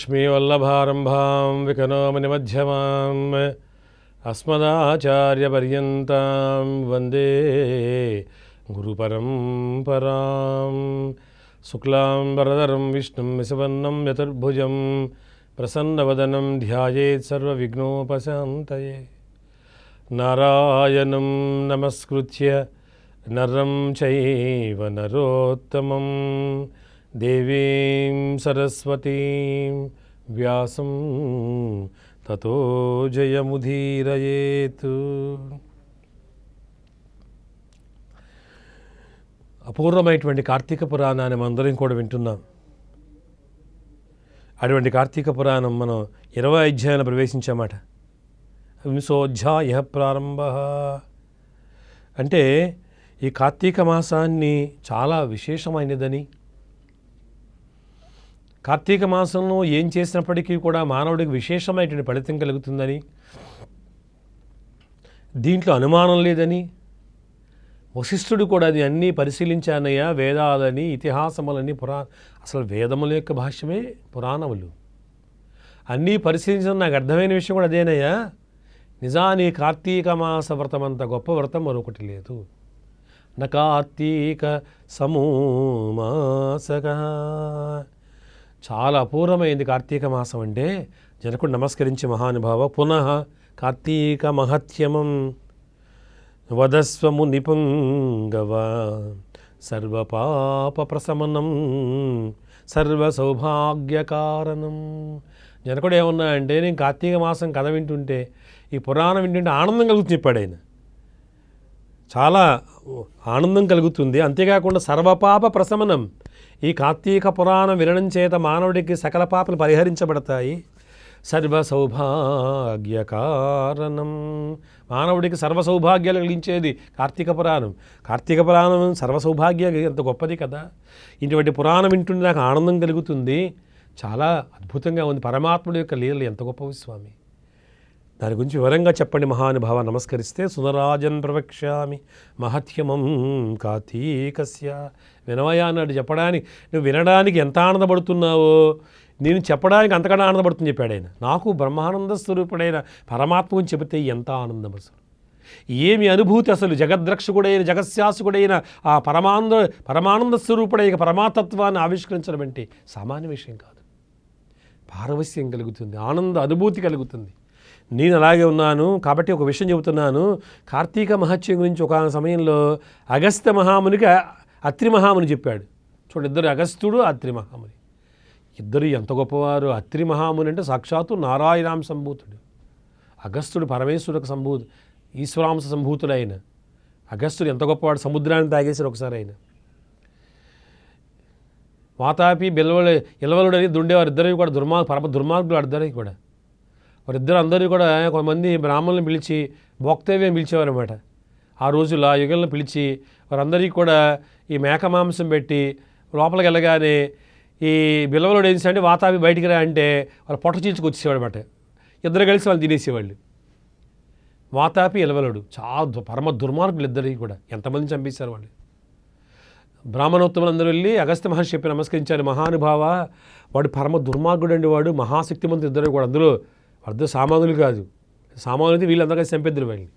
లక్ష్మీవల్లభారంభాం వికనోమనిమధ్యమాం అస్మదాచార్యపర్యంతం వందే గురుపరంపరాం శుక్లాం వరదరం విష్ణుం విశవన్నం చతుర్భుజం ప్రసన్నవదనం ధ్యాయేత్ సర్వవిఘ్నోపశాంతయే నారాయణం నమస్కృత్య నరం చైవ నరోత్తమం దేవీం సరస్వతీం వ్యాసం తతో జయముధీరయేత్ అపూర్వమైనటువంటి కార్తీక పురాణాన్ని మనందరం కూడా వింటున్నాం. అటువంటి కార్తీక పురాణం మనం ఇరవై అధ్యాయాలు ప్రవేశించామాట. వింశోధ్యాయ ప్రారంభ. అంటే ఈ కార్తీక మాసాన్ని చాలా విశేషమైనదని కార్తీక మాసంలో ఏం చేసినప్పటికీ కూడా మానవుడికి విశేషమైనటువంటి ఫలితం కలుగుతుందని దీంట్లో అనుమానం లేదని వశిష్ఠుడు కూడా అది అన్నీ పరిశీలించానయ్యా వేదాలని ఇతిహాసములని పురా అసలు వేదముల యొక్క భాష్యమే పురాణములు. అన్నీ పరిశీలించడం నాకు అర్థమైన విషయం కూడా అదేనయ్యా. నిజాని కార్తీక మాస వ్రతం అంత గొప్ప వ్రతం మరొకటి లేదు. నా కార్తీక సమూమాసక చాలా అపూర్వమైంది కార్తీక మాసం అంటే జనకుడు నమస్కరించి మహానుభావ పునః కార్తీక మహత్యమం వదస్వము నిపుంగవ సర్వపాప ప్రశమనం సర్వ సౌభాగ్యకారణం జనకుడు ఏమన్నా అంటే నేను కార్తీక మాసం కథ వింటుంటే ఈ పురాణం వింటుంటే ఆనందం కలుగుతుంది చెప్పాడు ఆయన. చాలా ఆనందం కలుగుతుంది. అంతేకాకుండా సర్వపాప ప్రశమనం ఈ కార్తీక పురాణం వినడం చేత మానవుడికి సకల పాపలు పరిహరించబడతాయి. సర్వ సౌభాగ్య కారణం. మానవుడికి సర్వ సౌభాగ్యాలు కలిగించేది కార్తీక పురాణం. కార్తీక పురాణం సర్వ సౌభాగ్య ఎంత గొప్పది కదా. ఇటువంటి పురాణం వింటుంటే నాకు ఆనందం కలుగుతుంది. చాలా అద్భుతంగా ఉంది. పరమాత్ముడి యొక్క లీలలు ఎంత గొప్పవి స్వామి. దాని గురించి వివరంగా చెప్పండి మహానుభావ. నమస్కరిస్తే సునరాజన్ ప్రవక్ష్యామి. మహత్యమం కాతీకస్య వినవయా అన్నాడు చెప్పడానికి నువ్వు వినడానికి ఎంత ఆనందపడుతున్నావో? నేను చెప్పడానికి అంతకన్నా ఆనందపడుతుంది చెప్పాడు ఆయన. నాకు బ్రహ్మానంద స్వరూపుడైన పరమాత్మ గురించి చెబితే ఎంత ఆనందం అసలు? ఏమి అనుభూతి అసలు? జగద్రక్షకుడైన జగత్శాసకుడైన ఆ పరమానంద పరమానంద స్వరూపుడైన పరమాతత్వాన్ని ఆవిష్కరించడం అంటే సామాన్య విషయం కాదు. పారవస్యం కలుగుతుంది ఆనంద అనుభూతి కలుగుతుంది. నేను అలాగే ఉన్నాను కాబట్టి ఒక విషయం చెబుతున్నాను. కార్తీక మహత్యం గురించి ఒక సమయంలో అగస్త్య మహామునికి అత్రి మహాముని చెప్పాడు. చూడు ఇద్దరు అగస్త్యుడు అత్రి మహాముని. ఇద్దరు ఎంత గొప్పవారు. అత్రి మహాముని అంటే సాక్షాత్తు నారాయణాం సంభూతుడు. అగస్త్యుడు పరమేశ్వరులకు సంభూ ఈశ్వరాంశ సంభూతుడైన అగస్త్యుడు ఎంత గొప్పవాడు. సముద్రాన్ని తాగేశారు ఒకసారి ఆయన. వాతాపి బిల్వలు ఇలవలుడని దుండేవారు. ఇద్దరు కూడా దుర్మార్గ పరమ దుర్మార్గులు అద్దరు కూడా. వారిద్దరు అందరూ కూడా కొంతమంది బ్రాహ్మణులను పిలిచి భోక్తవ్యం పిలిచేవారనమాట ఆ రోజుల్లో ఆ యుగంలో పిలిచి వారందరికీ కూడా ఈ మేక మాంసం పెట్టి లోపలికి వెళ్ళగానే ఈ బిల్లవలుడు ఏం అంటే వాతాపి బయటికి రా అంటే వాళ్ళు పొట్ట చీల్చుకొచ్చేవాడు అనమాట ఇద్దరు కలిసి వాళ్ళు తినేసేవాళ్ళు. వాతాపి ఇలవలుడు చాలా పరమ దుర్మార్గులు ఇద్దరికి కూడా. ఎంతమంది చంపేశారు వాళ్ళు. బ్రాహ్మణోత్తములందరూ వెళ్ళి అగస్త్య మహర్షి చెప్పి నమస్కరించారు. మహానుభావ వాడు పరమ దుర్మార్గుడు అండి వాడు మహాశక్తిమంతులు ఇద్దరు కూడా. అందులో అర్ధ సామానులు కాదు. సామానులు వీళ్ళందరూ కలిసి చంపేద్దరు వాళ్ళని.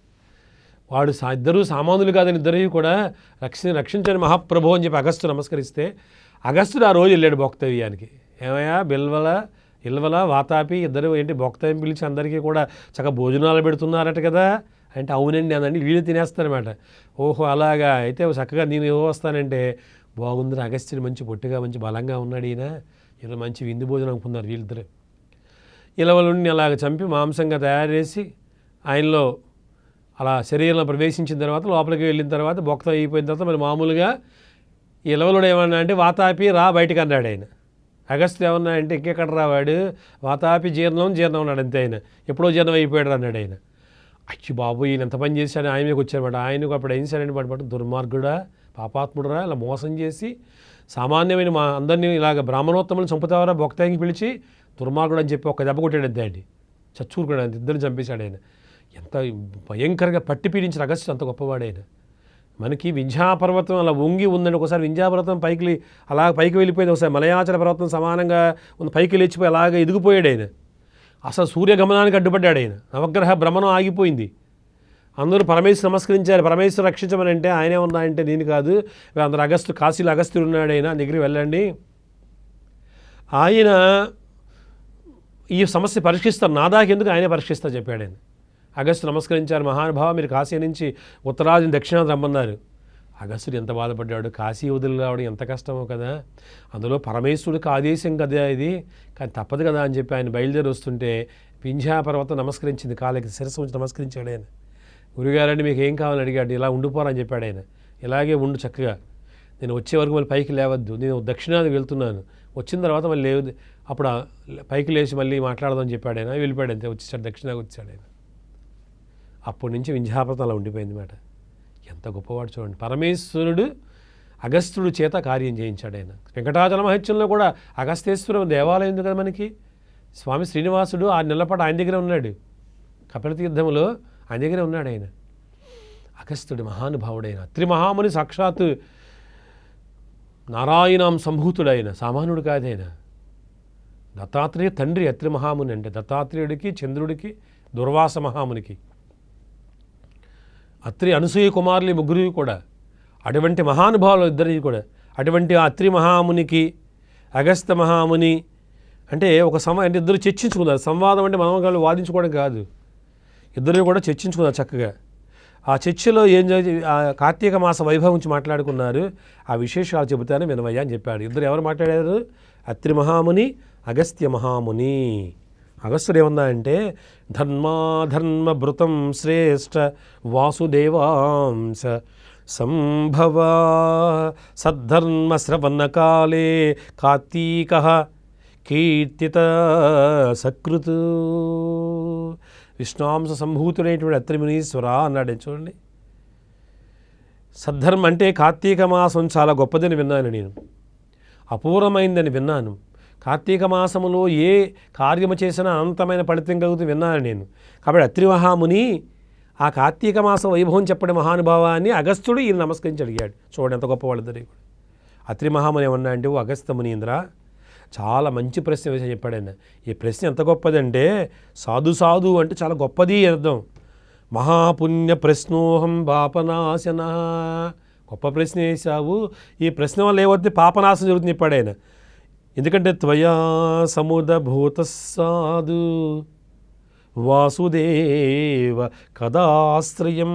వాడు సా ఇద్దరు సామాన్యులు కాదని ఇద్దరు కూడా రక్ష రక్షించని మహాప్రభు అని చెప్పి అగస్టు నమస్కరిస్తే అగస్టుడు ఆ రోజు వెళ్ళాడు భోక్తవ్యానికి. ఏమయ్యా బిల్వల ఇల్వల వాతాపి ఇద్దరు ఏంటి భోక్తవ్యం పిలిచి అందరికీ కూడా చక్కగా భోజనాలు పెడుతున్నారట కదా? అంటే అవునండి అనండి వీళ్ళు తినేస్తారనమాట ఓహో అలాగా. అయితే చక్కగా నేను ఏవో వస్తానంటే బాగుందిరా అగస్త్యుడు మంచి పొట్టిగా మంచి బలంగా ఉన్నాడు ఈయన. ఇలా మంచి విందు భోజనం అనుకున్నారు వీళ్ళిద్దరు. ఇలవలుని అలాగ చంపి మాంసంగా తయారు చేసి ఆయనలో అలా శరీరంలో ప్రవేశించిన తర్వాత లోపలికి వెళ్ళిన తర్వాత బొక్త అయిపోయిన తర్వాత మరి మామూలుగా ఈ ఇలవలుడు ఏమన్నా అంటే వాతాపి రా బయటకు అన్నాడు ఆయన. అగస్త్య ఏమన్నా అంటే ఇంకెక్కడ రావాడు వాతాపి జీర్ణం జీర్ణం ఉన్నాడు అంతే ఆయన. ఎప్పుడో జీర్ణం అయిపోయాడు అన్నాడు ఆయన. అచ్చి బాబు ఈయన ఎంత పని చేశాడు? ఆయన మీకు వచ్చారన్నమాట. ఆయనకు అప్పుడు ఏం చేశాడని పడిపట్టు దుర్మార్గుడా పాపాత్ముడురా ఇలా మోసం చేసి సామాన్యమైన మా అందరినీ ఇలాగ బ్రాహ్మణోత్తములు చంపుతావరా భక్తానికి పిలిచి దుర్మార్గుడు అని చెప్పి ఒక దెబ్బ కొట్టాడు అంతే అండి. చచ్చూరుకున్నాడు అంత ఇద్దరు చంపేశాడు ఆయన. ఎంత భయంకరంగా పట్టి పీడించిన అగస్టు అంత గొప్పవాడు ఆయన. మనకి వింధ్యాపర్వతం అలా వంగి ఉందండి. ఒకసారి వింధ్యాపర్వతం పైకి అలా పైకి వెళ్ళిపోయింది. ఒకసారి మలయాచల పర్వతం సమానంగా ఉన్న పైకి లేచిపోయి అలాగ ఎదిగిపోయాడు ఆయన. అసలు సూర్యగమనానికి అడ్డుపడ్డాడు ఆయన. నవగ్రహ భ్రమణం ఆగిపోయింది. అందరూ పరమేశ్వరు నమస్కరించారు. పరమేశ్వరు రక్షించమని అంటే ఆయనే ఉన్నాయంటే నేను కాదు. అందరు అగస్తు కాశీలో అగస్త్యుడు ఉన్నాడు ఆయన. దగ్గరికి వెళ్ళండి. ఆయన ఈ సమస్య పరీక్షిస్తారు నా దాకా ఎందుకు ఆయనే పరీక్షిస్తా చెప్పాడు ఆయన. అగస్టు నమస్కరించారు. మహానుభావ మీరు కాశీ నుంచి ఉత్తరాది దక్షిణాది రమ్మన్నారు. అగస్టుడు ఎంత బాధపడ్డాడు? కాశీ వదిలి రావడం ఎంత కష్టమో కదా. అందులో పరమేశ్వరుడికి ఆదేశం కదా ఇది. కానీ తప్పదు కదా అని చెప్పి ఆయన బయలుదేరి వస్తుంటే వింధ్యా పర్వతం నమస్కరించింది. కాళ్ళకి శిరస్సు ఉంచి నమస్కరించాడు ఆయన. గురుగారండి మీకు ఏం కావాలని అడిగాడు. ఇలా ఉండిపోరని చెప్పాడు ఆయన. ఇలాగే ఉండు చక్కగా. నేను వచ్చే వరకు మళ్ళీ పైకి లేవద్దు. నేను దక్షిణాది వెళ్తున్నాను. వచ్చిన తర్వాత మళ్ళీ లేవు అప్పుడు పైకి లేచి మళ్ళీ మాట్లాడదామని చెప్పాడు ఆయన. వెళ్ళిపోయాడు అంతే వచ్చేసాడు దక్షిణాకి వచ్చాడు ఆయన. అప్పటి నుంచి వింధ్యాపతం అలా ఉండిపోయింది మాట. ఎంత గొప్పవాడు చూడండి. పరమేశ్వరుడు అగస్త్యుడు చేత కార్యం చేయించాడు ఆయన. వెంకటాచల మహత్యంలో కూడా అగస్తేశ్వరం దేవాలయం ఉంది కదా మనకి. స్వామి శ్రీనివాసుడు ఆ నెలపాటు ఆయన దగ్గర ఉన్నాడు. కపిలతీర్థంలో ఆయన దగ్గరే ఉన్నాడు ఆయన. అగస్త్యుడు మహానుభావుడైన త్రిమహాముని సాక్షాత్తు నారాయణం సంభూతుడైన సామాన్యుడు కాదైన? దత్తాత్రేయ తండ్రి అత్రి మహాముని అంటే దత్తాత్రేయుడికి చంద్రుడికి దుర్వాస మహామునికి. అత్రి అనసూయ కుమారులు ముగ్గురు కూడా అటువంటి మహానుభావులు ఇద్దరివి కూడా అటువంటి ఆ అత్రి మహామునికి అగస్త మహాముని అంటే ఒక సమయం అంటే ఇద్దరు చర్చించుకున్నారు. సంవాదం అంటే మనం వాళ్ళు వాదించుకోవడం కాదు. ఇద్దరు కూడా చర్చించుకున్నారు చక్కగా. ఆ చర్చిలో ఏం ఆ కార్తీక మాస వైభవం గురించి మాట్లాడుకున్నారు. ఆ విశేషాలు చెబుతాను వినవయ్య అని చెప్పాడు. ఇద్దరు ఎవరు మాట్లాడారు? అత్రి మహాముని అగస్త్య మహాముని. అగస్త్యుడు ఏమన్నా అంటే ధర్మాధర్మభృతం శ్రేష్ఠ వాసుదేవాంశ సంభవ సద్ధర్మశ్రవణకాలే కార్తీక కీర్తిత సకృతు. విష్ణాంశ సంభూతుడైనటువంటి అత్రిమునీశ్వర అన్నాడు. చూడండి? సద్ధర్మ అంటే కార్తీక మాసం చాలా గొప్పదని విన్నాను నేను. అపూర్వమైందని విన్నాను. కార్తీక మాసములో ఏ కార్యము చేసినా అనంతమైన ఫలితం కలుగుతూ విన్నాను నేను. కాబట్టి అత్రిమహాముని ఆ కార్తీక మాసం వైభవం చెప్పడం మహానుభావాన్ని అగస్త్యుడు ఈయన నమస్కరించి అడిగాడు. చూడండి ఎంత గొప్ప వాళ్ళిద్దరు కూడా. అత్రి ఏమన్నా అంటే ఓ అగస్త్య మునీంద్ర చాలా మంచి ప్రశ్న వేసి చెప్పాడు ఆయన. ఈ ప్రశ్న ఎంత గొప్పదంటే సాధు సాధు అంటే చాలా గొప్పది అర్థం. మహాపుణ్య ప్రశ్నోహం పాపనాశన. గొప్ప ప్రశ్న వేశావు ఈ ప్రశ్న వల్ల ఏవైతే పాపనాశనం జరుగుతుంది చెప్పాడు ఆయన. ఎందుకంటే త్వయా సముదభూత సాధు వాసుదేవ కథాశ్రయం.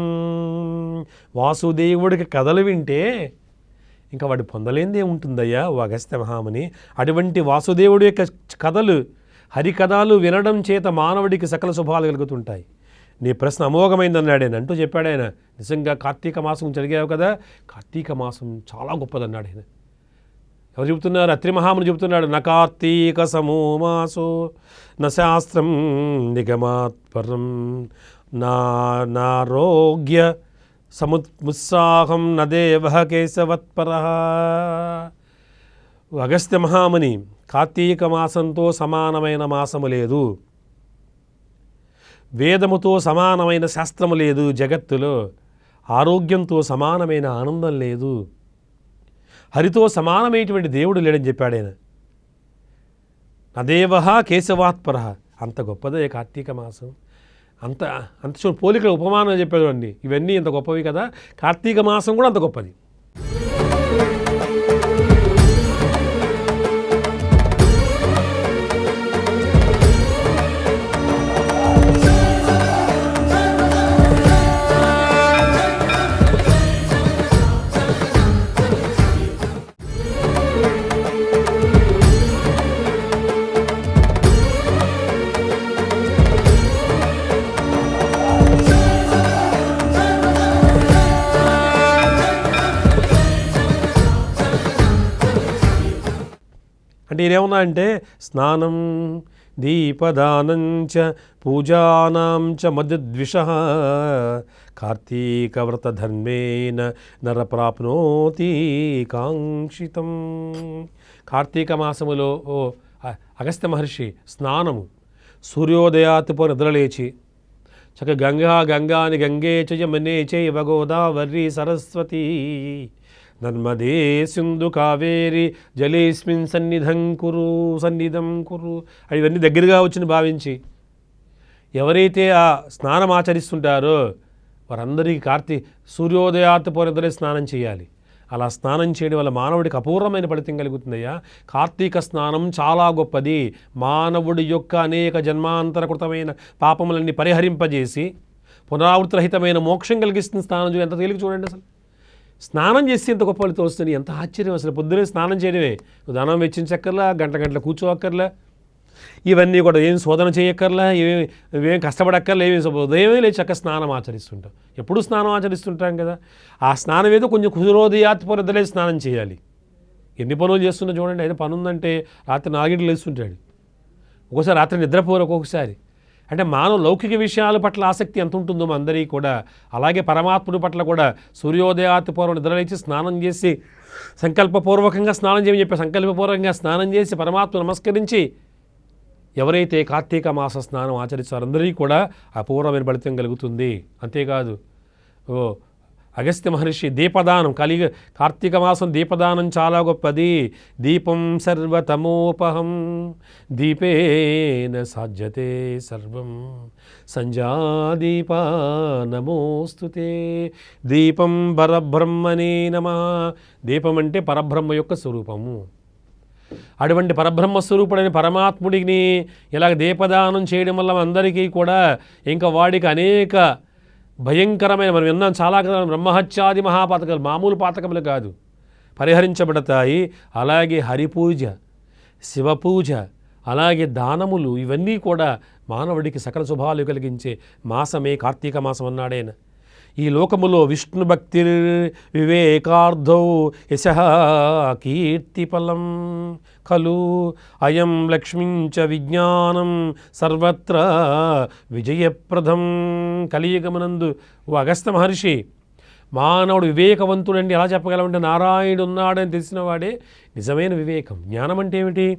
వాసుదేవుడికి కథలు వింటే ఇంకా వాడు పొందలేనిదే ఉంటుందయ్యా ఓ అగస్త్య మహాముని. అటువంటి వాసుదేవుడి యొక్క కథలు హరికథాలు వినడం చేత మానవుడికి సకల శుభాలు కలుగుతుంటాయి. నీ ప్రశ్న అమోఘమైందన్నాడు ఆయన. అంటూ చెప్పాడు ఆయన. నిజంగా కార్తీక మాసం జరిగావు కదా? కార్తీక మాసం చాలా గొప్పదన్నాడు ఆయన. ఎవరు చెబుతున్నారు? అత్రి మహాముని చెబుతున్నాడు. న కార్తీక సమో మాసో న శాస్త్రం నిగమాత్పరం నా నారోగ్య సముత్సాహం న కేశవత్పర. అగస్త్య మహాముని కార్తీక మాసంతో సమానమైన మాసము లేదు. వేదముతో సమానమైన శాస్త్రము లేదు. జగత్తులో ఆరోగ్యంతో సమానమైన ఆనందం లేదు. హరితో సమానమైనటువంటి దేవుడు లేడని చెప్పాడు ఆయన. నదేవ కేశవాత్పర. అంత గొప్పదే కార్తీక మాసం. అంత అంత చూ పోలికల ఉపమానం చెప్పేదండి ఇవన్నీ ఇంత గొప్పవి కదా. కార్తీక మాసం కూడా అంత గొప్పది. మీరేమన్నా అంటే స్నానం దీపదానంచ చ పూజానాం చ మధ్యద్విష కార్తీకవ్రతధర్మేన నర ప్రాప్నోతి కాంక్షితం. కార్తీక మాసములో ఓ అగస్త్య మహర్షి స్నానము సూర్యోదయాత్తుపో నిద్రలేచి చక్క గంగా గంగాని గంగే చ యమునే చైవ గోదావరి సరస్వతి నర్మదే సింధు కావేరి జలేస్మిన్ సన్నిధం కురు సన్నిధం కురు. అని ఇవన్నీ దగ్గరగా వచ్చిన భావించి. ఎవరైతే ఆ స్నానం ఆచరిస్తుంటారో వారందరికీ కార్తీ సూర్యోదయాత్ పూర్వదలే స్నానం చేయాలి. అలా స్నానం చేయడం వల్ల మానవుడికి అపూర్వమైన ఫలితం కలుగుతుందయ్యా. కార్తీక స్నానం చాలా గొప్పది. మానవుడి యొక్క అనేక జన్మాంతరకృతమైన పాపములన్నీ పరిహరింపజేసి పునరావృతరహితమైన మోక్షం కలిగిస్తుంది స్నానం ఎంత తేలిక చూడండి అసలు. స్నానం చేస్తే ఎంత గొప్ప ఫలితం వస్తుంది. ఎంత ఆశ్చర్యం అసలు. పొద్దునే స్నానం చేయడమే. నువ్వు ధనం వెచ్చించక్కర్లా గంట గంటల కూర్చోక్కర్లా. ఇవన్నీ కూడా ఏం శోధన చేయక్కర్లా ఏమేమి ఏం కష్టపడక్కర్లా ఏమి ఉదయమే లేచి చక్క స్నానం ఆచరిస్తుంటాం. ఎప్పుడు స్నానం ఆచరిస్తుంటాం కదా. ఆ స్నానం ఏదో కొంచెం కుదురోదయాత్పరదలే స్నానం చేయాలి. ఎన్ని పనులు చేస్తున్నా చూడండి. అయితే పని ఉందంటే రాత్రి నాలుగింటికి లేస్తుంటాడు. ఒక్కోసారి రాత్రి నిద్రపోరు ఒక్కొక్కసారి. అంటే మానవ లౌకిక విషయాల పట్ల ఆసక్తి ఎంత ఉంటుందో అందరికీ కూడా అలాగే పరమాత్ముడి పట్ల కూడా సూర్యోదయాతి పూర్వం నిద్రలేచి స్నానం చేసి సంకల్పపూర్వకంగా స్నానం చేయమని చెప్పి సంకల్పపూర్వకంగా స్నానం చేసి పరమాత్మ నమస్కరించి ఎవరైతే కార్తీక మాస స్నానం ఆచరిస్తారో అందరికీ కూడా అపూర్వమైన ఫలితం కలుగుతుంది. అంతేకాదు ఓ అగస్త్య మహర్షి దీపదానం కలిగ కార్తీక మాసం దీపదానం చాలా గొప్పది. దీపం సర్వతమోపహం దీపేన సాధ్యతే సర్వం. సంజాదీప నమోస్తుతే దీపం పరబ్రహ్మనే నమ. దీపం అంటే పరబ్రహ్మ యొక్క స్వరూపము. అటువంటి పరబ్రహ్మ స్వరూపుడైన పరమాత్ముడిని ఇలాగ దీపదానం చేయడం వల్ల అందరికీ కూడా ఇంకా వాడికి అనేక భయంకరమైన మనం విన్నాం చాలా కదా బ్రహ్మహత్యాది మహాపాతకాలు మామూలు పాతకములు కాదు. పరిహరించబడతాయి అలాగే హరిపూజ శివపూజ అలాగే దానములు ఇవన్నీ కూడా మానవుడికి సకల శుభాలు కలిగించే మాసమే కార్తీక మాసం అన్నాడైనా. ఈ లోకములో విష్ణు భక్తి వివేకార్థౌ యశ కీర్తిఫలం ఖలు. అయం లక్ష్మించ విజ్ఞానం సర్వత్ర విజయప్రదం. కలియుగమనందు ఓ అగస్త మహర్షి మానవుడు వివేకవంతుడండి ఎలా చెప్పగలమంటే నారాయణుడు ఉన్నాడని తెలిసిన వాడే నిజమైన వివేకం. జ్ఞానం అంటే ఏమిటి?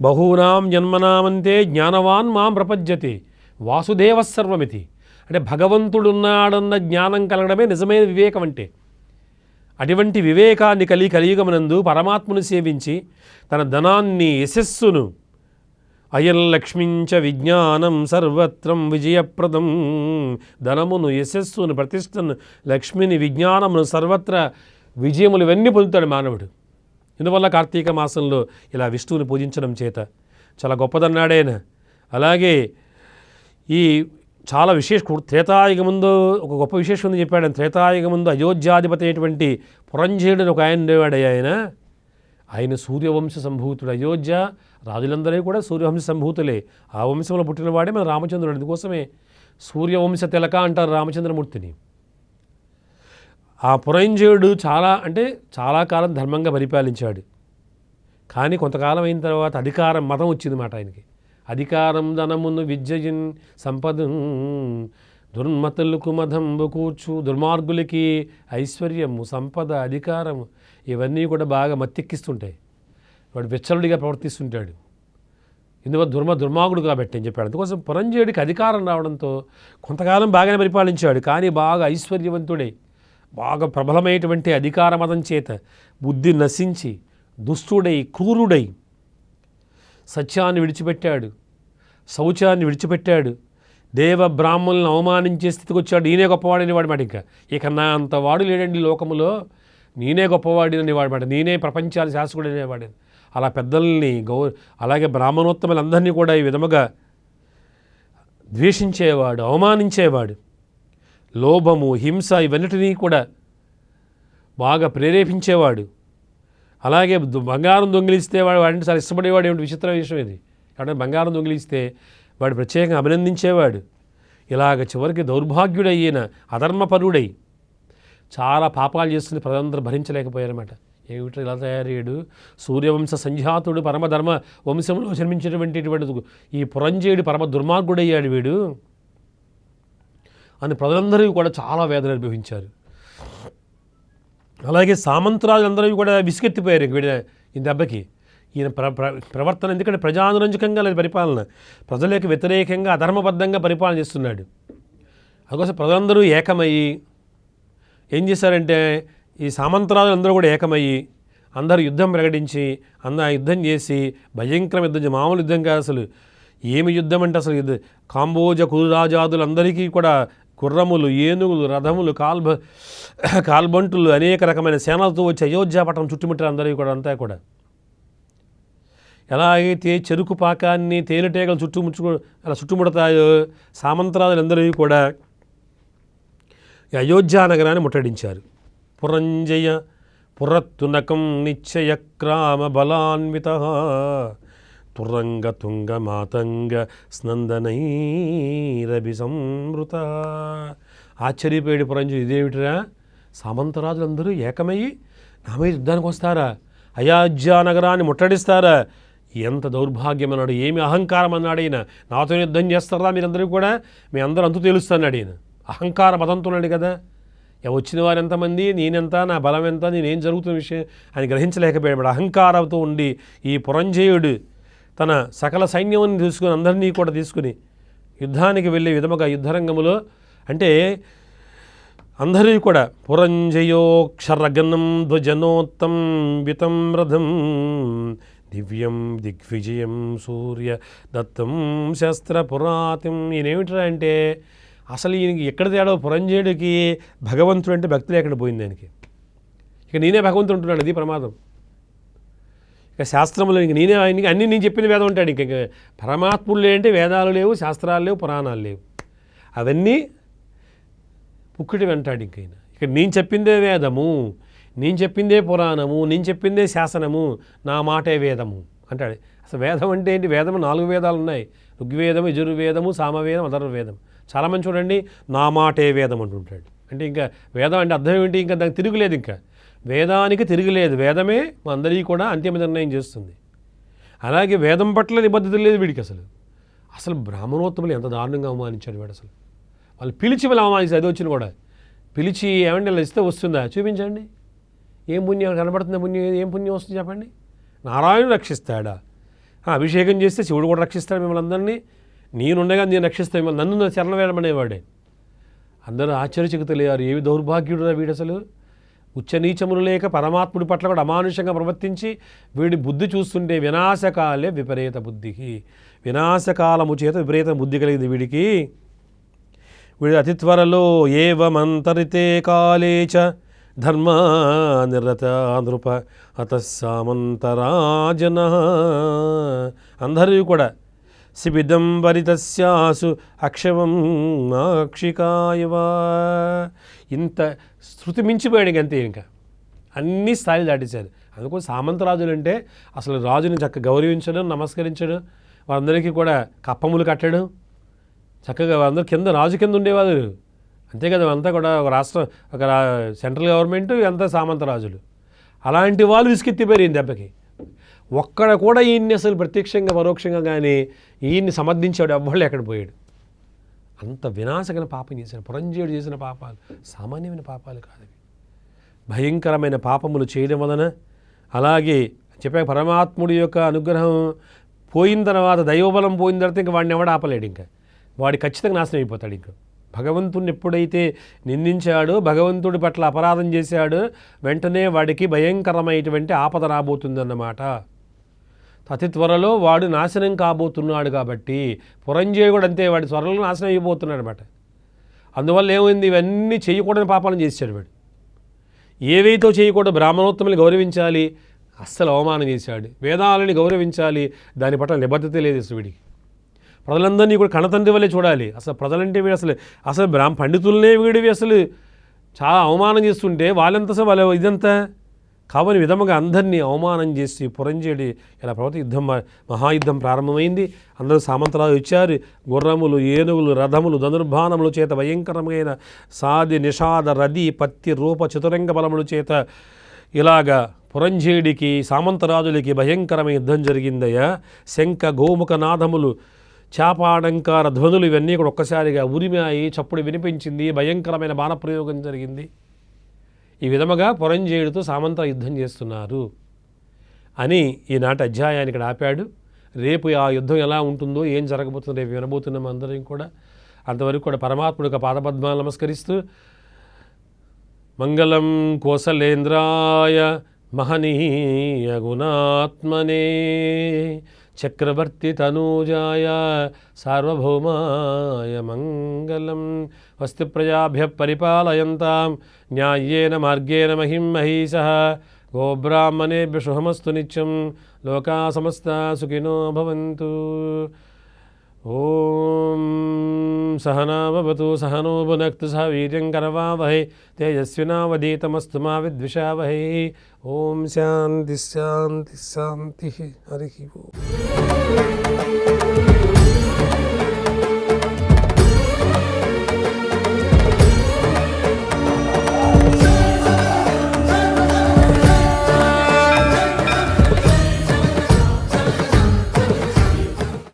బహూనాం జన్మనామంతే జ్ఞానవాన్ మాం ప్రపద్యతే. వాసుదేవ సర్వమితి అంటే భగవంతుడున్నాడన్న జ్ఞానం కలగడమే నిజమైన వివేకం అంటే. అటువంటి వివేకాన్ని కలిగి కలియుగమనందు పరమాత్మను సేవించి తన ధనాన్ని యశస్సును అయం లక్ష్మించ విజ్ఞానం సర్వత్రం విజయప్రదం. ధనమును యశస్సును ప్రతిష్టను లక్ష్మిని విజ్ఞానమును సర్వత్ర విజయములు ఇవన్నీ పొందుతాడు మానవుడు. ఇందువల్ల కార్తీక మాసంలో ఇలా విష్ణువుని పూజించడం చేత చాలా గొప్పదన్నాడైన అలాగే ఈ చాలా విశేష త్రేతాయుగ ముందు ఒక గొప్ప విశేషం ఉంది చెప్పాడు. ఆయన త్రేతాయుగ ముందు అయోధ్యాధిపతి అయినటువంటి పురంజేయుడు ఒక ఆయన ఉండేవాడు ఆయన. ఆయన సూర్యవంశ సంభూతుడు. అయోధ్య రాజులందరూ కూడా సూర్యవంశ సంభూతులే. ఆ వంశంలో పుట్టినవాడే మన రామచంద్రుడు. అందుకోసమే సూర్యవంశ తిలక అంటారు రామచంద్రమూర్తిని. ఆ పురంజయుడు చాలా అంటే చాలా కాలం ధర్మంగా పరిపాలించాడు. కానీ కొంతకాలం అయిన తర్వాత అధికారం మతం వచ్చింది మాట ఆయనకి. అధికారం ధనమును విద్యజిన్ సంపద దుర్మతులకు మధంబు కూర్చు దుర్మార్గులకి ఐశ్వర్యము సంపద అధికారము ఇవన్నీ కూడా బాగా మత్తెక్కిస్తుంటాయి. వాడు విచ్చలుడిగా ప్రవర్తిస్తుంటాడు. ఇందువల్ల దుర్మ దుర్మార్గుడు కాబట్టి అని చెప్పాడు. అందుకోసం పురంజయుడికి అధికారం రావడంతో కొంతకాలం బాగానే పరిపాలించాడు. కానీ బాగా ఐశ్వర్యవంతుడై. బాగా ప్రబలమైనటువంటి అధికార మతం చేత బుద్ధి నశించి దుష్టుడై క్రూరుడై సత్యాన్ని విడిచిపెట్టాడు. శౌచాన్ని విడిచిపెట్టాడు. దేవ బ్రాహ్మణులను అవమానించే స్థితికి వచ్చాడు. నేనే గొప్పవాడని వాడి మాట ఇంకా. ఇక నా అంత వాడు లేడండి లోకములో. నేనే గొప్పవాడిని వాడి మాట. నేనే ప్రపంచాన్ని శాసకుడు అనేవాడిని అలా పెద్దల్ని గౌ అలాగే బ్రాహ్మణోత్తములందరినీ కూడా ఈ విధముగా ద్వేషించేవాడు అవమానించేవాడు. లోభము హింస ఇవన్నిటినీ కూడా బాగా ప్రేరేపించేవాడు. అలాగే దు- బంగారం దొంగిలిస్తే వాడు వాడిని చాలా ఇష్టపడేవాడు ఏమిటి? విచిత్ర విషయం ఇది. కాబట్టి బంగారం దొంగిలిస్తే వాడు ప్రత్యేకంగా అభినందించేవాడు. ఇలాగ చివరికి దౌర్భాగ్యుడయ్యిన అధర్మపరుడై చాలా పాపాలు చేస్తుంది ప్రజలందరూ భరించలేకపోయారన్నమాట. ఏమిటో ఇలా తయారయ్యాడు? సూర్యవంశ సంజాతుడు పరమధర్మ వంశంలో జన్మించినటువంటి ఈ పురంజేయుడు పరమ దుర్మార్గుడయ్యాడు వీడు. అని ప్రజలందరూ కూడా చాలా వేదన అనుభవించారు. అలాగే సామంతరాజులందరూ కూడా విసుగెత్తిపోయారు ఇంక వీడి ఈ దెబ్బకి. ఈయన ప్ర ప్ర ప్రవర్తన ఎందుకంటే ప్రజానురంజకంగా లేదు పరిపాలన. ప్రజలకు వ్యతిరేకంగా అధర్మబద్ధంగా పరిపాలన చేస్తున్నాడు. అందుకోసం ప్రజలందరూ ఏకమయ్యి ఏం చేశారంటే ఈ సామంతరాజులు అందరూ కూడా ఏకమయ్యి అందరూ యుద్ధం ప్రకటించి అందరూ యుద్ధం చేసి భయంకరం యుద్ధం మామూలు యుద్ధం కాదు అసలు. ఏమి యుద్ధం అంటే అసలు కాంబోజ కురురాజాదులందరికీ కూడా గుర్రములు ఏనుగులు రథములు కాల్బ కాల్బంటులు అనేక రకమైన సేనలతో వచ్చి అయోధ్య చుట్టుముట్టారు అందరికీ కూడా అంతా కూడా. ఎలా అయితే చెరుకు పాకాన్ని తేనెటీగలు చుట్టుముచ్చు అలా చుట్టుముడతాయో సామంతరాజులందరికీ కూడా అయోధ్యా నగరాన్ని ముట్టడించారు. పురంజయ పురత్తునకం నిశ్చయ క్రామ బలాన్విత తురంగ తుంగ మాతంగ స్నందనైరభి సంమృత ఆశ్చర్యపోయాడు పురంజయుడు ఇదేమిటిరా? సామంతరాజులందరూ ఏకమయ్యి నా మీద యుద్ధానికి వస్తారా? అయాజ్యా నగరాన్ని ముట్టడిస్తారా? ఎంత దౌర్భాగ్యం అన్నాడు ఏమి అహంకారం అన్నాడు ఈయన? నాతో యుద్ధం చేస్తారా మీరందరూ కూడా? మీ అందరూ అంతు తెలుస్తున్నాడు ఈయన. అహంకార మతంతో కదా. ఇక వచ్చిన వారు ఎంతమంది? నేనెంత? నా బలం ఎంత? నేనేం జరుగుతున్న విషయం? అని గ్రహించలేకపోయాడు. అహంకారంతో ఉండి ఈ పురంజయుడు తన సకల సైన్యం తీసుకుని అందరినీ కూడా తీసుకుని యుద్ధానికి వెళ్ళే విధముగా యుద్ధరంగములో అంటే అందరూ కూడా పురంజయోక్షరగనం ధ్వజనోత్తం వితం రథం దివ్యం దిగ్విజయం సూర్య దత్తం శస్త్రపురాతిం ఈయనేమిట్రా అంటే అసలు ఈయనకి ఎక్కడ తేడా? పురంజయుడికి భగవంతుడు అంటే భక్తి లేకుండా పోయింది ఆయనకి. ఇక నేనే భగవంతుడు ఉంటున్నాడు అది ప్రమాదం. ఇక శాస్త్రములు ఇంక నేనే ఆయనకి అన్నీ నేను చెప్పిన వేదం ఉంటాడు. ఇంక పరమాత్ముడు లేంటే వేదాలు లేవు శాస్త్రాలు లేవు పురాణాలు లేవు. అవన్నీ పుక్కుటి వెంటాడు ఇంకైనా ఇక్కడ నేను చెప్పిందే వేదము నేను చెప్పిందే పురాణము నేను చెప్పిందే శాసనము నా మాటే వేదము అంటాడు. అసలు వేదం అంటే ఏంటి? వేదము నాలుగు వేదాలు ఉన్నాయి. ఋగ్వేదము యజుర్వేదము సామవేదం అధర్వేదం చాలామంది చూడండి నా మాటే వేదం అంటుంటాడు. అంటే ఇంకా వేదం అంటే అర్థం ఏంటి? ఇంకా దానికి తిరుగులేదు ఇంకా. వేదానికి తిరుగులేదు. వేదమే మా అందరికీ కూడా అంతిమ నిర్ణయం చేస్తుంది. అలాగే వేదం పట్ల నిబద్ధత లేదు వీడికి అసలు. అసలు బ్రాహ్మణోత్తములు ఎంత దారుణంగా అవమానించాడు వీడు అసలు. వాళ్ళు పిలిచి వాళ్ళు అవమానించారు అది వచ్చిన కూడా. పిలిచి ఏమంటే ఇలా ఇస్తే వస్తుందా? చూపించండి. ఏం పుణ్యం? కనబడుతుందా పుణ్యం? ఏం పుణ్యం వస్తుంది చెప్పండి? నారాయణుడు రక్షిస్తాడా? అభిషేకం చేస్తే శివుడు కూడా రక్షిస్తాడు మిమ్మల్ని అందరినీ. నేనుండగా నేను రక్షిస్తాను మిమ్మల్ని. నన్ను శరణ వేయమనేవాడే. అందరూ ఆశ్చర్యచకితులయ్యారు. ఏవి దౌర్భాగ్యుడురా వీడు అసలు? ఉచ్చనీచములు లేక పరమాత్ముడి పట్ల కూడా అమానుషంగా ప్రవర్తించి వీడి బుద్ధి చూస్తుంటే వినాశకాలే విపరీత బుద్ధికి వినాశకాలము చేత విపరీత బుద్ధి కలిగింది వీడికి. వీడు అతి త్వరలో ఏవమంతరితే కాలే చ ధర్మా నిరత నృప అత సామంతరాజన అందరూ కూడా శిబిదంబరితస్యాసు అక్షవం అక్షికాయవా ఇంత శృతి మించిపోయాడు అంతే ఇంకా. అన్ని స్థాయిలు దాటించారు అందుకో సామంతరాజులు అంటే అసలు రాజుని చక్కగా గౌరవించడం నమస్కరించడం వారందరికీ కూడా కప్పములు కట్టడం చక్కగా వారందరూ కింద రాజు కింద ఉండేవారు. అంతే కదా అంతా కూడా ఒక రాష్ట్రం ఒక సెంట్రల్ గవర్నమెంట్ అంతా సామంతరాజులు. అలాంటి వాళ్ళు విసుకెత్తిపోయారు ఈ దెబ్బకి. ఒక్కడ కూడా ఈయన్ని అసలు ప్రత్యక్షంగా పరోక్షంగా కానీ ఈయన్ని సమర్థించాడు ఎవ్వళ్ళు ఎక్కడ పోయాడు? అంత వినాశకర పాపం చేసిన పురంజీవుడు చేసిన పాపాలు సామాన్యమైన పాపాలు కాదు భయంకరమైన పాపములు చేయడం వలన అలాగే చెప్పా పరమాత్ముడి యొక్క అనుగ్రహం పోయిన తర్వాత దైవబలం పోయిన తర్వాత ఇంకా వాడిని ఎవడు ఆపలేడు ఇంకా. వాడి ఖచ్చితంగా నాశనం అయిపోతాడు ఇంకా. భగవంతుడిని ఎప్పుడైతే నిందించాడో భగవంతుడి పట్ల అపరాధం చేశాడో వెంటనే వాడికి భయంకరమైనటువంటి ఆపద రాబోతుందన్నమాట. అతి త్వరలో వాడు నాశనం కాబోతున్నాడు కాబట్టి పురంజేయుడు అంతే వాడి త్వరలో నాశనం అయిపోతున్నాడు అనమాట అందువల్ల ఏమైంది? ఇవన్నీ చేయకూడని పాపాలను చేశాడు వాడు. ఏవైతే చేయకూడదు బ్రాహ్మణోత్తములు గౌరవించాలి అస్సలు అవమానం చేశాడు. వేదాలని గౌరవించాలి దాని పట్ల నిబద్ధత లేదు అసలు వీడికి. ప్రజలందరినీ కూడా కణతండ్రి వల్లే చూడాలి. అసలు ప్రజలంటే వీడు అసలు అసలు బ్రాహ్మ పండితులనే వీడివి అసలు. చాలా అవమానం చేస్తుంటే వాళ్ళంత అసలు వాళ్ళ ఇదంతా కావని విధముగా అందరినీ అవమానం చేసి పురంజేడి ఇలా ప్రభుత్వ యుద్ధం మహాయుద్ధం ప్రారంభమైంది. అందరూ సామంతరాలు ఇచ్చారు. గుర్రములు ఏనుగులు రథములు ధనుర్బాణముల చేత భయంకరమైన సాది నిషాద రది పత్తి రూప చతురంగ బలముల చేత ఇలాగా పురంజేడికి సామంతరాజులకి భయంకరమైన యుద్ధం జరిగిందయ్యా. శంఖ గోముఖ నాదములు చాపాడంకార ధ్వనులు ఇవన్నీ కూడా ఒక్కసారిగా ఉరిమాయి చప్పుడు వినిపించింది. భయంకరమైన బాణప్రయోగం జరిగింది. ఈ విధముగా పురంజేయుడితో సామంత యుద్ధం చేస్తున్నారు అని ఈనాటి అధ్యాయాన్ని ఇక్కడ ఆపాడు. రేపు ఆ యుద్ధం ఎలా ఉంటుందో ఏం జరగబోతుందో రేపు వినబోతున్నాం అందరం కూడా. అంతవరకు కూడా పరమాత్ముడు ఒక పాదపద్మాలు నమస్కరిస్తూ మంగళం కోసలేంద్రాయ మహనీయ గుణాత్మనే చక్రవర్తి తనూజాయ సార్వభౌమాయ మంగళం. వస్తు ప్రజాభ్య పరిపాలయంతాం. న్యాయేన మార్గేణ మహిం మహీశ. గోబ్రాహ్మణేభ్య శుభమస్తు నిత్యం. లోకా సమస్త సుఖినో భవంతు. ఓం సహనావతు సహనో భునక్తు సహ వీర్యం కరవావహై తేజస్వినావధీతమస్తు మా విద్విషావహై. ఓం శాంతి శాంతి శాంతి హరి ఓం